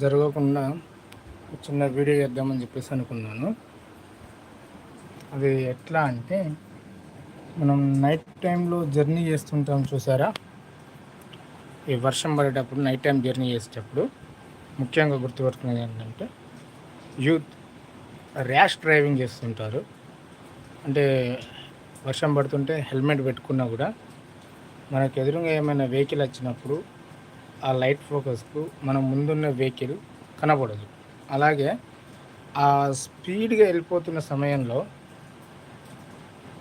జరగకుండా చిన్న వీడియో చేద్దామని చెప్పేసి అనుకున్నాను. అది ఎట్లా అంటే మనం నైట్ టైంలో జర్నీ చేస్తుంటాం చూసారా? ఈ వర్షం పడేటప్పుడు నైట్ టైం జర్నీ చేసేటప్పుడు ముఖ్యంగా గుర్తుపెట్టుకునేది ఏంటంటే యూత్ ర్యాష్ డ్రైవింగ్ చేస్తుంటారు. అంటే వర్షం పడుతుంటే హెల్మెట్ పెట్టుకున్నా కూడా మనకు ఎదురుగా ఏమైనా వెహికల్ వచ్చినప్పుడు ఆ లైట్ ఫోకస్కు మనం ముందున్న వెహికల్ కనబడదు. అలాగే ఆ స్పీడ్గా వెళ్ళిపోతున్న సమయంలో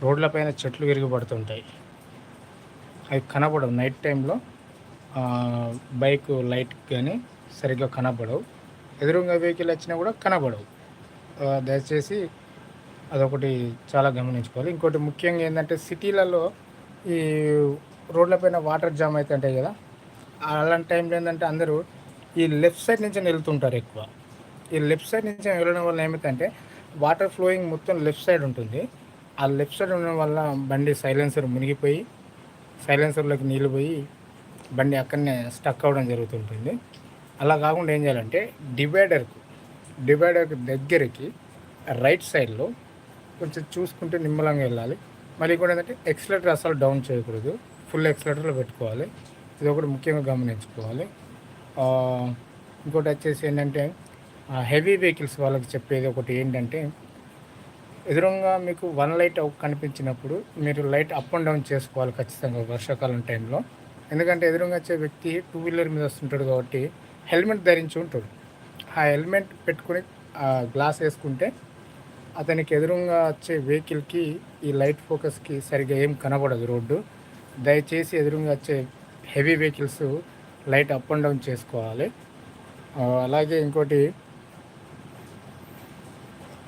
రోడ్లపైన చెట్లు విరిగిపడుతుంటాయి. అవి కనబడవు. నైట్ టైంలో బైక్ లైట్ కానీ సరిగ్గా కనబడవు. ఎదురుగా వెహికల్ వచ్చినా కూడా కనబడవు. దయచేసి అదొకటి చాలా గమనించుకోవాలి. ఇంకోటి ముఖ్యంగా ఏంటంటే సిటీలలో ఈ రోడ్లపైన వాటర్ జామ్ అవుతుంటాయి కదా అలాంటి టైంలో ఏంటంటే అందరూ ఈ లెఫ్ట్ సైడ్ నుంచి వెళ్తుంటారు ఎక్కువ. ఈ లెఫ్ట్ సైడ్ నుంచి వెళ్ళడం వల్ల ఏమైతే వాటర్ ఫ్లోయింగ్ మొత్తం లెఫ్ట్ సైడ్ ఉంటుంది. ఆ లెఫ్ట్ సైడ్ ఉండడం వల్ల బండి సైలెన్సర్ మునిగిపోయి సైలెన్సర్లోకి నీళ్ళు పోయి బండి అక్కడనే స్టక్ అవ్వడం జరుగుతుంటుంది. అలా కాకుండా ఏం చేయాలంటే డివైడర్కు డివైడర్కి దగ్గరికి రైట్ సైడ్లో కొంచెం చూసుకుంటే నిమ్మలంగా వెళ్ళాలి. మళ్ళీ కూడా ఏంటంటే ఎక్సలేటర్ అసలు డౌన్ చేయకూడదు. ఫుల్ ఎక్సలేటర్లో పెట్టుకోవాలి. ఇది ఒకటి ముఖ్యంగా గమనించుకోవాలి. ఇంకోటి వచ్చేసి ఏంటంటే హెవీ వెహికల్స్ వాళ్ళకి చెప్పేది ఒకటి ఏంటంటే ఎదురుగా మీకు వన్ లైట్ కనిపించినప్పుడు మీరు లైట్ అప్ అండ్ డౌన్ చేసుకోవాలి ఖచ్చితంగా వర్షాకాలం టైంలో. ఎందుకంటే ఎదురుగా వచ్చే వ్యక్తి టూ వీలర్ మీద వస్తుంటాడు కాబట్టి హెల్మెట్ ధరించి ఉంటాడు. ఆ హెల్మెట్ పెట్టుకుని గ్లాస్ వేసుకుంటే అతనికి ఎదురుగా వచ్చే వెహికల్కి ఈ లైట్ ఫోకస్కి సరిగ్గా ఏం కనబడదు రోడ్డు. దయచేసి ఎదురుగా వచ్చే heavy vehicles light up and down చేసుకోవాలి. అలాగే ఇంకోటి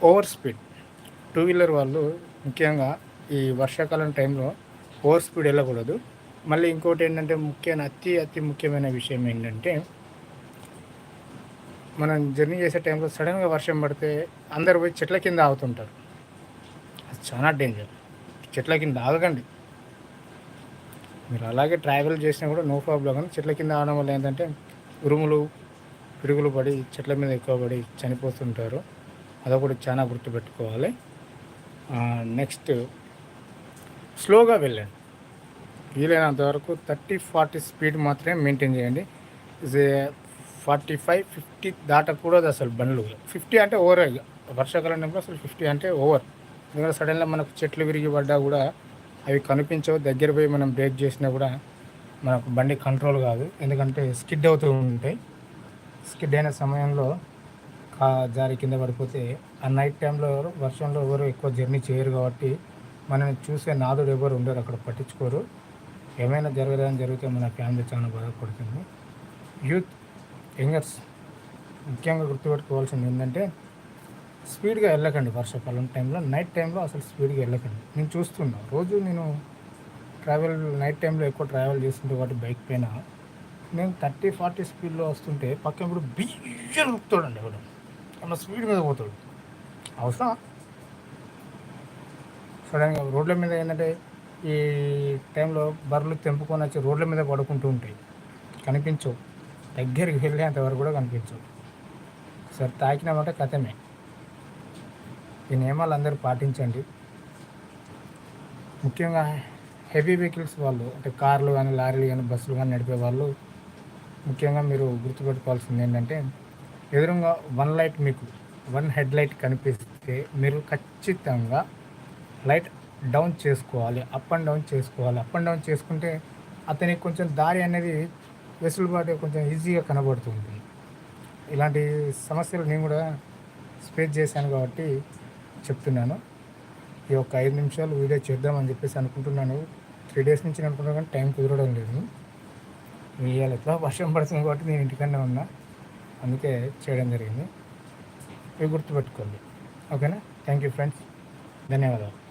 ఓవర్ స్పీడ్. టూ వీలర్ వాళ్ళు ముఖ్యంగా ఈ వర్షాకాలం టైంలో ఓవర్ స్పీడ్ వెళ్ళకూడదు. మళ్ళీ ఇంకోటి ఏంటంటే ముఖ్యమైన అతి అతి ముఖ్యమైన విషయం ఏంటంటే మనం జర్నీ చేసే టైంలో సడన్గా వర్షం పడితే అందరు పోయి చెట్ల కింద ఆగుతుంటారు. అది చాలా డేంజర్. చెట్ల కింద ఆగకండి. మీరు అలాగే ట్రావెల్ చేసినా కూడా నో ప్రాబ్లం కానీ చెట్ల కింద ఆడడం వల్ల ఏంటంటే ఉరుములు పిరుగులు పడి చెట్ల మీద ఎక్కువ పడి చనిపోతుంటారు. అదొకటి చాలా గుర్తుపెట్టుకోవాలి. నెక్స్ట్ స్లోగా వెళ్ళండి. వీలైనంత వరకు థర్టీ ఫార్టీ స్పీడ్ మాత్రమే మెయింటైన్ చేయండి. ఫార్టీ ఫైవ్ ఫిఫ్టీ దాటకూడదు అసలు బండ్లు. ఫిఫ్టీ అంటే ఓవర్. వర్షాకాలం టైంలో అసలు ఫిఫ్టీ అంటే ఓవర్. ఎందుకంటే సడన్గా మనకు చెట్లు విరిగి పడ్డా కూడా అవి కనిపించవు. దగ్గర పోయి మనం బ్రేక్ చేసినా కూడా మనకు బండి కంట్రోల్ కాదు. ఎందుకంటే స్కిడ్ అవుతూ ఉంటాయి స్కిడ్ అయిన సమయంలో కా జారి కింద పడిపోతే ఆ నైట్ టైంలో వర్షంలో ఎవరు ఎక్కువ జర్నీ చేయరు కాబట్టి మనని చూసే నాదుడు ఎవరు ఉండరు అక్కడ పట్టించుకోరు. ఏమైనా జరగదని జరిగితే మన ఫ్యామిలీ చాలా బాధపడుతుంది. యూత్ యంగర్స్ ముఖ్యంగా గుర్తుపెట్టుకోవాల్సింది ఏంటంటే స్పీడ్గా వెళ్ళకండి వర్షాకాలం టైంలో నైట్ టైంలో అసలు స్పీడ్గా వెళ్ళకండి. నేను చూస్తున్నా రోజు నేను ట్రావెల్ నైట్ టైంలో ఎక్కువ ట్రావెల్ చేస్తుంటే కాబట్టి బైక్ పైన నేను థర్టీ ఫార్టీ స్పీడ్లో వస్తుంటే పక్కన ఇప్పుడు బియ్యం నొక్కుతాడండి ఎవడు. అన్న స్పీడ్ మీద పోతాడు. అవసరం సడన్గా రోడ్ల మీద ఏంటంటే ఈ టైంలో బర్రెలు తెంపుకొని వచ్చి రోడ్ల మీద పడుకుంటూ ఉంటాయి కనిపించవు. దగ్గరికి వెళ్ళేంతవరకు కూడా కనిపించవు. సరే తాకినామంటే కథమే. ఈ నియమాలు అందరూ పాటించండి. ముఖ్యంగా హెవీ వెహికల్స్ వాళ్ళు అంటే కార్లు కానీ లారీలు కానీ బస్సులు కానీ నడిపే వాళ్ళు ముఖ్యంగా మీరు గుర్తుపెట్టుకోవాల్సింది ఏంటంటే ఎదురుగా వన్ లైట్ మీకు వన్ హెడ్ లైట్ కనిపిస్తే మీరు ఖచ్చితంగా లైట్ డౌన్ చేసుకోవాలి అప్ అండ్ డౌన్ చేసుకోవాలి. అప్ అండ్ డౌన్ చేసుకుంటే అతనికి కొంచెం దారి అనేది వెసులుబాటు కొంచెం ఈజీగా కనబడుతుంది. ఇలాంటి సమస్యలు నేను కూడా స్పేస్ చేశాను కాబట్టి చెప్తున్నాను. ఈ ఒక ఐదు నిమిషాలు వీడియో చేద్దామని చెప్పేసి అనుకుంటున్నాను. త్రీ డేస్ నుంచి అనుకుంటున్నాను కానీ టైం కుదరడం లేదు. ఇవాళ ఎట్లా వర్షం పడుతుంది కాబట్టి నేను ఇంటికన్నా ఉన్నా. అందుకే చేయడం జరిగింది. ఇవి గుర్తుపెట్టుకోండి. ఓకేనా? Thank you friends. ధన్యవాదాలు.